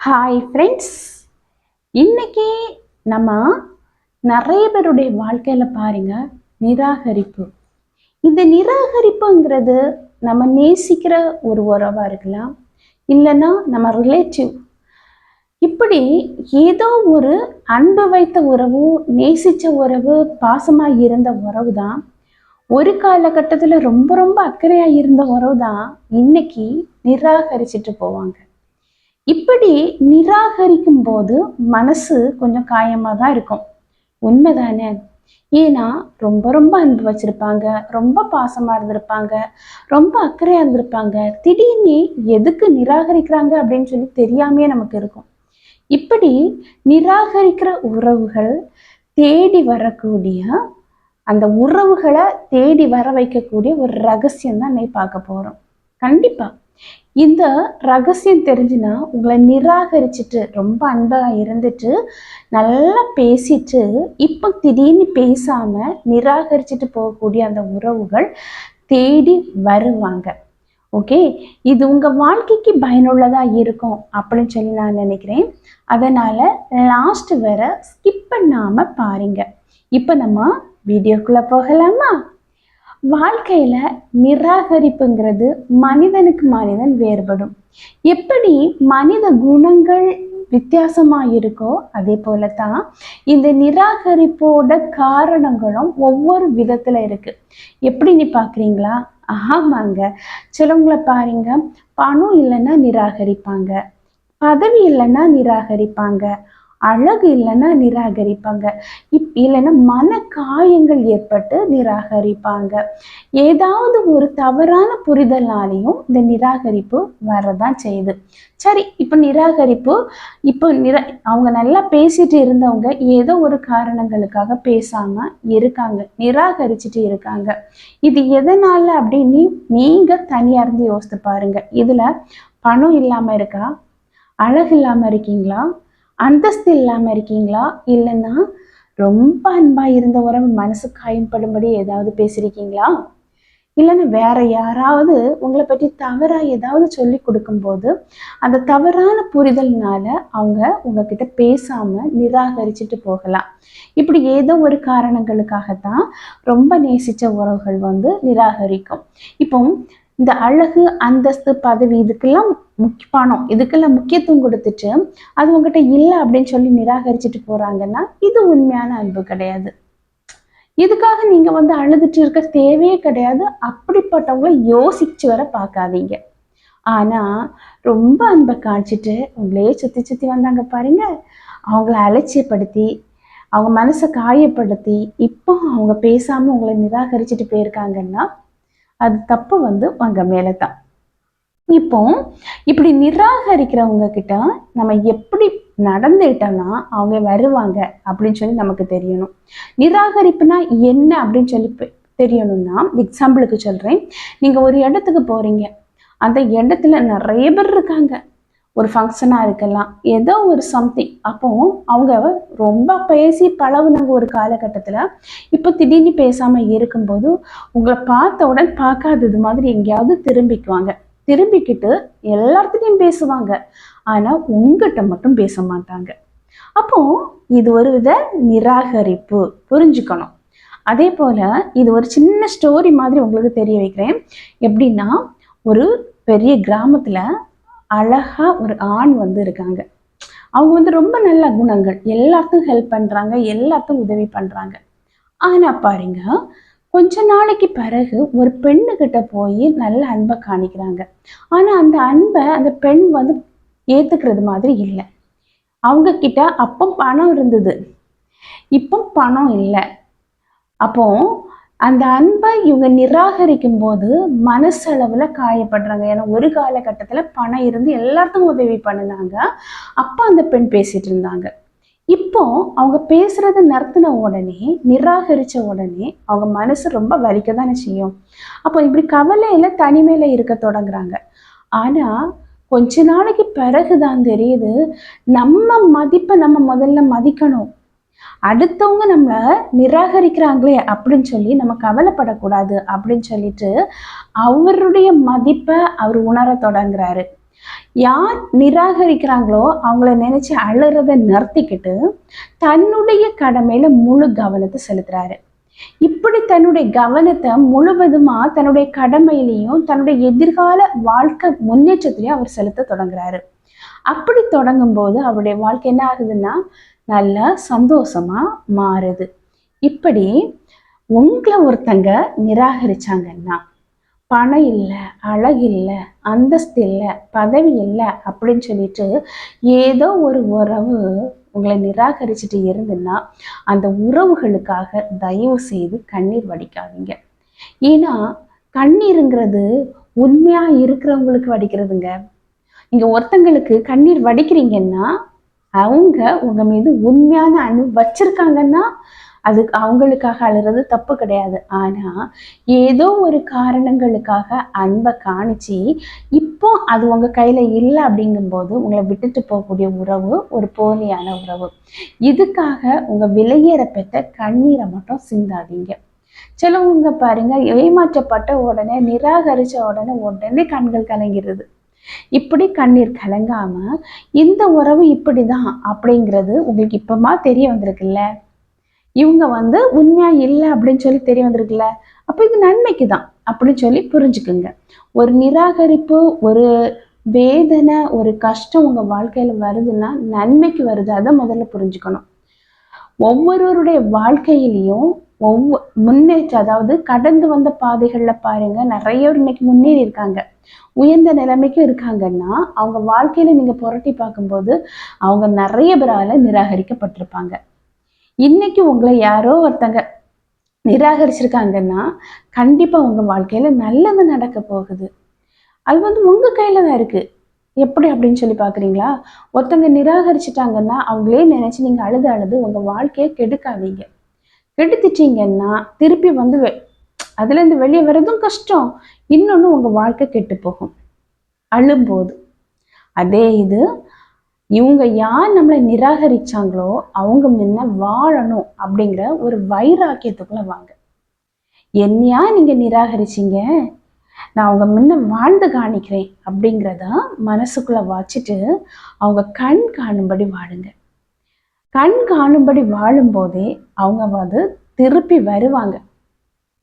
Hi friends இன்னைக்கு நம்ம நிறைய பேருடைய வாழ்க்கையில் பாருங்க நிராகரிப்பு. இந்த நிராகரிப்புங்கிறது நம்ம நேசிக்கிற ஒரு உறவாக இருக்கலாம் இல்லைன்னா நம்ம ரிலேட்டிவ் இப்படி ஏதோ ஒரு அன்பு வைத்த உறவு நேசித்த உறவு பாசமாக இருந்த உறவு தான் ஒரு காலகட்டத்தில் ரொம்ப ரொம்ப அக்கறையாக இருந்த உறவு தான் இன்னைக்கு நிராகரிச்சிட்டு போவாங்க. இப்படி நிராகரிக்கும் போது மனசு கொஞ்சம் காயமாக தான் இருக்கும். உண்மைதானே? ஏன்னா ரொம்ப ரொம்ப அன்பு வச்சிருப்பாங்க ரொம்ப பாசமாக இருந்திருப்பாங்க ரொம்ப அக்கறையாக இருந்திருப்பாங்க. திடீர்னு எதுக்கு நிராகரிக்கிறாங்க அப்படின்னு சொல்லி தெரியாமே நமக்கு இருக்கும். இப்படி நிராகரிக்கிற உறவுகள் தேடி வரக்கூடிய அந்த உறவுகளை தேடி வர வைக்கக்கூடிய ஒரு ரகசியம் தான் நீ பார்க்க போகிறோம் கண்டிப்பாக இந்த ரகசியம் தெரிஞ்சுன்னா உங்களை நிராகரிச்சுட்டு ரொம்ப அன்பாக இருந்துட்டு நல்லா பேசிட்டு இப்போ திடீர்னு பேசாமல் நிராகரிச்சுட்டு போகக்கூடிய அந்த உறவுகள் தேடி வருவாங்க. ஓகே? இது உங்கள் வாழ்க்கைக்கு பயனுள்ளதாக இருக்கும் அப்படின்னு சொல்லி நான் நினைக்கிறேன். அதனால் லாஸ்ட் வர ஸ்கிப் பண்ணாமல் பாருங்க. இப்போ நம்ம வீடியோக்குள்ளே போகலாமா? வாழ்க்கையில் நிராகரிப்புங்கிறது மனிதனுக்கு மனிதன் வேறுபடும். எப்படி மனித குணங்கள் வித்தியாசமாக இருக்கோ அதே போல தான் இந்த நிராகரிப்போட காரணங்களும் ஒவ்வொரு விதத்தில் இருக்குது எப்படி நீ பார்க்குறீங்களா ஆமாங்க. சிலவங்களை பாருங்க. பணம் இல்லைன்னா நிராகரிப்பாங்க. பதவி இல்லைன்னா நிராகரிப்பாங்க. அழகு இல்லைன்னா நிராகரிப்பாங்க. இப் இல்லைன்னா மன காயங்கள் ஏற்பட்டு நிராகரிப்பாங்க. ஏதாவது ஒரு தவறான புரிதலாலையும் இந்த நிராகரிப்பு வரதான் செய்யுது. சரி இப்போ நிராகரிப்பு இப்போ நிரா அவங்க நல்லா பேசிட்டு இருந்தவங்க ஏதோ ஒரு காரணங்களுக்காக பேசாம இருக்காங்க. நிராகரிச்சுட்டு இருக்காங்க. இது எதனால அப்படின்னு நீங்க தனியா இருந்து யோசித்து பாருங்க. இதுல பணம் இல்லாம இருக்கா? அழகு இல்லாம இருக்கீங்களா? அந்தஸ்து இல்லாமல் இருக்கீங்களா? இல்லைன்னா ரொம்ப அன்பாக இருந்த உறவு மனசு காயம்படும்படி ஏதாவது பேசியிருக்கீங்களா இல்லைன்னா வேற யாராவது உங்களை பற்றி தவறாக ஏதாவது சொல்லி கொடுக்கும்போது அந்த தவறான புரிதல்னால அவங்க உங்ககிட்ட பேசாமல் நிராகரிச்சுட்டு போகலாம். இப்படி ஏதோ ஒரு காரணங்களுக்காகத்தான் ரொம்ப நேசித்த உறவுகள் வந்து நிராகரிக்கும். இப்போ இந்த அழகு அந்தஸ்து பதவி இதுக்கெல்லாம் முக்கிய பணம் இதுக்கெல்லாம் முக்கியத்துவம் கொடுத்துட்டு அது உங்ககிட்ட இல்லை அப்படின்னு சொல்லி நிராகரிச்சுட்டு போறாங்கன்னா இது உண்மையான அன்பு கிடையாது. இதுக்காக நீங்க வந்து அழுதுட்டு இருக்க தேவையே கிடையாது. அப்படிப்பட்டவங்கள யோசிச்சு வர பார்க்காதீங்க. ஆனா ரொம்ப அன்பை காய்ச்சிட்டு உங்களையே சுத்தி சுத்தி வந்தாங்க பாருங்க. அவங்கள அலட்சியப்படுத்தி அவங்க மனசை காயப்படுத்தி இப்போ அவங்க பேசாம உங்களை நிராகரிச்சுட்டு போயிருக்காங்கன்னா அது தப்பு வந்து உங்க மேலே தான் இப்போ இப்படி நிராகரிக்கிறவங்க கிட்ட நம்ம எப்படி நடந்துக்கிட்டோம்னா அவங்க வருவாங்க அப்படின்னு சொல்லி நமக்கு தெரியணும். நிராகரிப்புனா என்ன அப்படின்னு சொல்லி தெரியணும்னா எக்ஸாம்பிளுக்கு சொல்கிறேன் நீங்கள் ஒரு இடத்துக்கு போகிறீங்க அந்த இடத்துல நிறைய பேர் இருக்காங்க. ஒரு ஃபங்க்ஷனாக இருக்கலாம். ஏதோ ஒரு சம்திங் அப்போ அவங்க ரொம்ப பேசி பழகுனாங்க ஒரு காலகட்டத்தில் இப்போ திடீர்னு பேசாமல் இருக்கும்போது உங்களை பார்த்த பார்க்காதது மாதிரி எங்கேயாவது திரும்பிக்குவாங்க. திரும்பிக்கிட்டு எல்லாத்துலேயும் பேசுவாங்க. ஆனால் உங்ககிட்ட மட்டும் பேச மாட்டாங்க. அப்போ இது ஒரு வித நிராகரிப்பு. புரிஞ்சுக்கணும். அதே போல் இது ஒரு சின்ன ஸ்டோரி மாதிரி உங்களுக்கு தெரிய வைக்கிறேன். எப்படின்னா ஒரு பெரிய கிராமத்தில் அழகாக ஒரு ஆண் வந்து இருக்காங்க. அவங்க வந்து ரொம்ப நல்ல குணங்கள். எல்லாத்துக்கும் ஹெல்ப் பண்ணுறாங்க எல்லாத்துக்கும் உதவி பண்ணுறாங்க ஆனால் பாருங்க கொஞ்ச நாளைக்கு பிறகு ஒரு பெண்ணுக்கிட்ட போய் நல்ல அன்பை காணிக்கிறாங்க. ஆனால் அந்த அன்பை அந்த பெண் வந்து ஏற்றுக்கிறது மாதிரி இல்லை. அவங்க கிட்ட அப்போ பணம் இருந்தது. இப்போ பணம் இல்லை. அப்போ அந்த அன்பை இவங்க நிராகரிக்கும் போது மனசளவில் காயப்படுறாங்க. ஏன்னா ஒரு காலகட்டத்தில் பணம் இருந்து எல்லாத்துக்கும் உதவி பண்ணினாங்க. அப்போ அந்த பெண் பேசிட்டு இருந்தாங்க. இப்போ அவங்க பேசுறத நிறுத்தின உடனே நிராகரிச்ச உடனே அவங்க மனசு ரொம்ப வலிக்க தானே செய்யும் அப்போ இப்படி கவலையில தனிமையில இருக்க தொடங்குறாங்க. ஆனா கொஞ்ச நாளைக்கு பிறகுதான் தெரியுது நம்ம மதிப்பை நம்ம முதல்ல மதிக்கணும். அடுத்தவங்க நம்மளை நிராகரிக்கிறாங்களே அப்படின்னு சொல்லி நம்ம கவலைப்படக்கூடாது அப்படின்னு சொல்லிட்டு அவருடைய மதிப்பை அவர் உணர தொடங்குறாரு. யார் நிராகரிக்கிறாங்களோ அவங்கள நினைச்சு அழுறத நிறுத்திக்கிட்டு தன்னுடைய கடமையில முழு கவனத்தை செலுத்துறாரு. இப்படி தன்னுடைய கவனத்தை முழுவதுமா தன்னுடைய கடமையிலையும் தன்னுடைய எதிர்கால வாழ்க்கை முன்னேற்றத்திலையும் அவர் செலுத்த தொடங்குறாரு. அப்படி தொடங்கும் போது அவருடைய வாழ்க்கை என்ன ஆகுதுன்னா நல்லா சந்தோஷமா மாறுது. இப்படி உங்களை ஒருத்தங்க நிராகரிச்சாங்கன்னா பணம் இல்லை அழகு இல்லை அந்தஸ்து இல்லை பதவி இல்லை அப்படின்னு சொல்லிட்டு ஏதோ ஒரு உறவு உங்களை நிராகரிச்சுட்டு இருந்துன்னா அந்த உறவுகளுக்காக தயவு செய்து கண்ணீர் வடிக்காதீங்க. ஏன்னா கண்ணீருங்கிறது உண்மையா இருக்கிறவங்களுக்கு வடிக்கிறதுங்க. நீங்கள் ஒருத்தங்களுக்கு கண்ணீர் வடிக்கிறீங்கன்னா அவங்க உங்க மீது உண்மையான அன்பு வச்சிருக்காங்கன்னா அது அவங்களுக்காக அழுறது தப்பு கிடையாது. ஆனா ஏதோ ஒரு காரணங்களுக்காக அன்பை காணிச்சு இப்போ அது உங்க கையில இல்லை அப்படிங்கும்போது உங்களை விட்டுட்டு போகக்கூடிய உறவு ஒரு போலியான உறவு. இதுக்காக உங்க விலையேற பெற்ற கண்ணீரை மட்டும் சிந்தாதீங்க. சிலவங்க பாருங்க ஏமாற்றப்பட்ட உடனே நிராகரிச்ச உடனே உடனே கண்கள் கலங்கிறது. இப்படி கண்ணீர் கலங்காம இந்த உறவு இப்படிதான் அப்படிங்கிறது உங்களுக்கு இப்பமா தெரிய வந்திருக்குல்ல? இவங்க வந்து உண்மையா இல்லை அப்படின்னு சொல்லி தெரிய வந்திருக்குல்ல? அப்போ இது நன்மைக்கு தான் அப்படின்னு சொல்லி புரிஞ்சுக்குங்க. ஒரு நிராகரிப்பு ஒரு வேதனை ஒரு கஷ்டம் உங்க வாழ்க்கையில வருதுன்னா நன்மைக்கு வருது. அதை முதல்ல புரிஞ்சுக்கணும். ஒவ்வொருவருடைய வாழ்க்கையிலையும் ஒவ்வொ முன்னேற்ற அதாவது கடந்து வந்த பாதைகள்ல பாருங்க நிறைய பேர் இன்னைக்கு முன்னேறி இருக்காங்க. உயர்ந்த நிலைமைக்கும் இருக்காங்கன்னா அவங்க வாழ்க்கையில நீங்க புரட்டி பார்க்கும்போது அவங்க நிறைய பேரால நிராகரிக்கப்பட்டிருப்பாங்க. இன்னைக்கு உங்களை யாரோ ஒருத்தங்க நிராகரிச்சிருக்காங்கன்னா கண்டிப்பா உங்க வாழ்க்கையில நல்லது நடக்க போகுது. அது வந்து உங்க கையில தான் இருக்கு. எப்படி அப்படின்னு சொல்லி பாக்குறீங்களா ஒருத்தங்க நிராகரிச்சிட்டாங்கன்னா அவங்களே நினைச்சு நீங்க அழுது அழுது உங்க வாழ்க்கையை கெடுக்காதீங்க. கெடுத்துட்டீங்கன்னா திருப்பி வந்து வெ- அதுல இருந்து வெளியே வர்றதும் கஷ்டம். இன்னொன்னு உங்க வாழ்க்கை கெட்டு போகும் அழும்போது. அதே இது இவங்க யார் நம்மளை நிராகரிச்சாங்களோ அவங்க முன்ன வாழணும் அப்படிங்கிற ஒரு வைராக்கியத்துக்குள்ள வாங்க. என்னையா நீங்க நிராகரிச்சீங்க? நான் அவங்க முன்ன வாழ்ந்து காணிக்கிறேன் அப்படிங்கிறத மனசுக்குள்ள வச்சுட்டு அவங்க கண் காணும்படி வாழுங்க. கண் காணும்படி வாழும்போதே அவங்க வந்து திருப்பி வருவாங்க.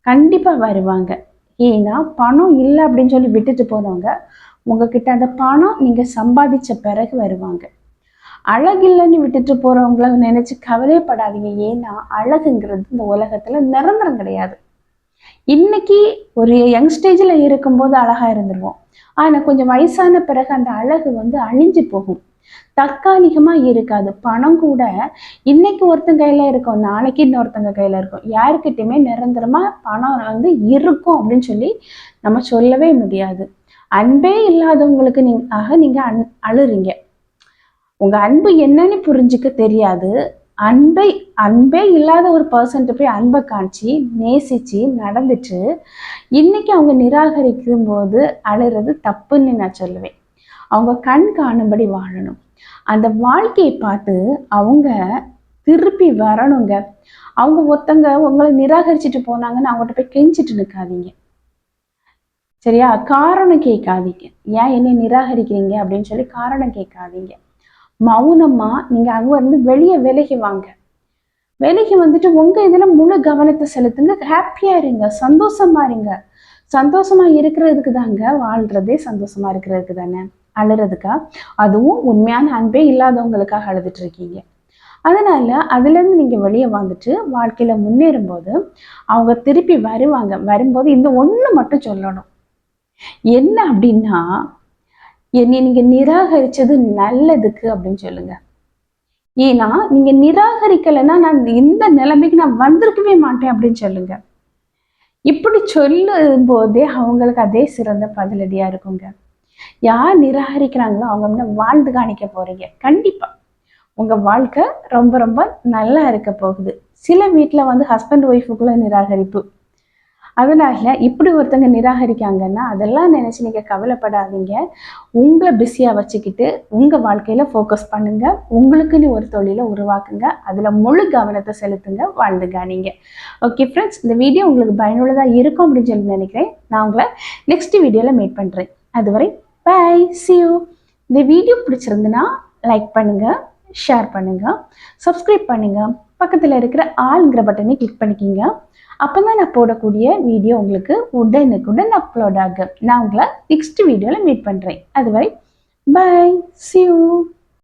கண்டிப்பா வருவாங்க. ஏன்னா பணம் இல்லை அப்படின்னு சொல்லி விட்டுட்டு போனவங்க உங்ககிட்ட அந்த பணம் நீங்க சம்பாதிச்ச பிறகு வருவாங்க. அழகில்லைன்னு விட்டுட்டு போகிறவங்கள நினைச்சு கவலைப்படாதீங்க. ஏன்னா அழகுங்கிறது இந்த உலகத்துல நிரந்தரம் கிடையாது. இன்னைக்கு ஒரு யங் ஸ்டேஜில் இருக்கும்போது அழகா இருந்துருவோம். ஆனா கொஞ்சம் வயசான பிறகு அந்த அழகு வந்து அழிஞ்சு போகும். தற்காலிகமா இருக்காது. பணம் கூட இன்னைக்கு ஒருத்தன் கையில இருக்கும் நாளைக்கு இன்னொருத்தங்க கையில இருக்கும். யாருக்கிட்டயுமே நிரந்தரமா பணம் வந்து இருக்கும் அப்படின்னு சொல்லி நம்ம சொல்லவே முடியாது. அன்பே இல்லாதவங்களுக்கு நீங்க ஆக நீங்க அன் அழுறீங்க. உங்க அன்பு என்னன்னு புரிஞ்சுக்க தெரியாது. அன்பை அன்பே இல்லாத ஒரு பர்சன்ட்டு போய் அன்பை காமிச்சு நேசிச்சு நடந்துட்டு இன்னைக்கு அவங்க நிராகரிக்கும் போது அழுறது தப்புன்னு நான் சொல்லுவேன். அவங்க கண் காணும்படி வாழணும். அந்த வாழ்க்கையை பார்த்து அவங்க திருப்பி வரணுங்க. அவங்க ஒருத்தங்க உங்களை நிராகரிச்சுட்டு போனாங்கன்னு அவங்ககிட்ட போய் கெஞ்சிட்டு நிற்காதீங்க சரியா? காரணம் கேட்காதீங்க. ஏன் என்னை நிராகரிக்கிறீங்க அப்படின்னு சொல்லி காரணம் கேட்காதீங்க. மௌனமா நீங்க அங்க இருந்து வெளியே விலகி வாங்க. விலகி வந்துட்டு உங்க இதுல முழு கவனத்தை செலுத்துங்க. ஹாப்பியா இருங்க. சந்தோஷமா இருங்க. சந்தோஷமா இருக்கிறதுக்கு தாங்க வாழ்றதே சந்தோஷமா இருக்கிறதுக்கு தானே? அழுறதுக்கா? அதுவும் உண்மையான அன்பே இல்லாதவங்களுக்காக அழுதுட்டு இருக்கீங்க அதனால அதுல இருந்து நீங்க வெளியே வந்துட்டு வாழ்க்கையில முன்னேறும் போது அவங்க திருப்பி வருவாங்க. வரும்போது இந்த ஒண்ணு மட்டும் சொல்லணும். என்ன அப்படின்னா என்னை நீங்க நிராகரிச்சது நல்லதுக்கு அப்படின்னு சொல்லுங்க. ஏன்னா நீங்க நிராகரிக்கலைன்னா நான் இந்த நிலைமைக்கு நான் வந்திருக்கவே மாட்டேன் அப்படின்னு சொல்லுங்க. இப்படி சொல்லும் போதே அவங்களுக்கு அதே சிறந்த பதிலடியா இருக்குங்க. யார் நிராகரிக்கிறாங்களோ அவங்க முன்ன வாழ்ந்து காணிக்க போறீங்க. கண்டிப்பா. உங்க வாழ்க்கை ரொம்ப ரொம்ப நல்லா இருக்க போகுது. சில வீட்டில் வந்து ஹஸ்பண்ட் ஒய்ஃபுக்குள்ள நிராகரிப்பு. அதனால இப்படி ஒருத்தங்க நிராகரிக்காங்கன்னா அதெல்லாம் நினைச்சு நீங்க கவலைப்படாதீங்க. உங்களை பிஸியா வச்சுக்கிட்டு உங்க வாழ்க்கையில ஃபோக்கஸ் பண்ணுங்க. உங்களுக்குன்னு ஒரு தொழிலை உருவாக்குங்க. அதுல முழு கவனத்தை செலுத்துங்க. வாழ்ந்துங்க நீங்க ஓகே ஃப்ரெண்ட்ஸ் இந்த வீடியோ உங்களுக்கு பயனுள்ளதா இருக்கும் அப்படின்னு சொல்லி நினைக்கிறேன். நான் உங்களை நெக்ஸ்ட் வீடியோல மீட் பண்றேன். அதுவரை பை சியூ இந்த வீடியோ பிடிச்சிருந்துன்னா லைக் பண்ணுங்கள் ஷேர் பண்ணுங்கள் சப்ஸ்கிரைப் பண்ணுங்கள் பக்கத்தில் இருக்கிற ஆளுங்கிற பட்டனை கிளிக் பண்ணிக்கிங்க. அப்போ தான் நான் போடக்கூடிய வீடியோ உங்களுக்கு உடனுக்குடன் அப்லோட் ஆகும். நான் உங்களை நெக்ஸ்ட் வீடியோவில் மீட் பண்ணுறேன் அதுவரை பை சியூ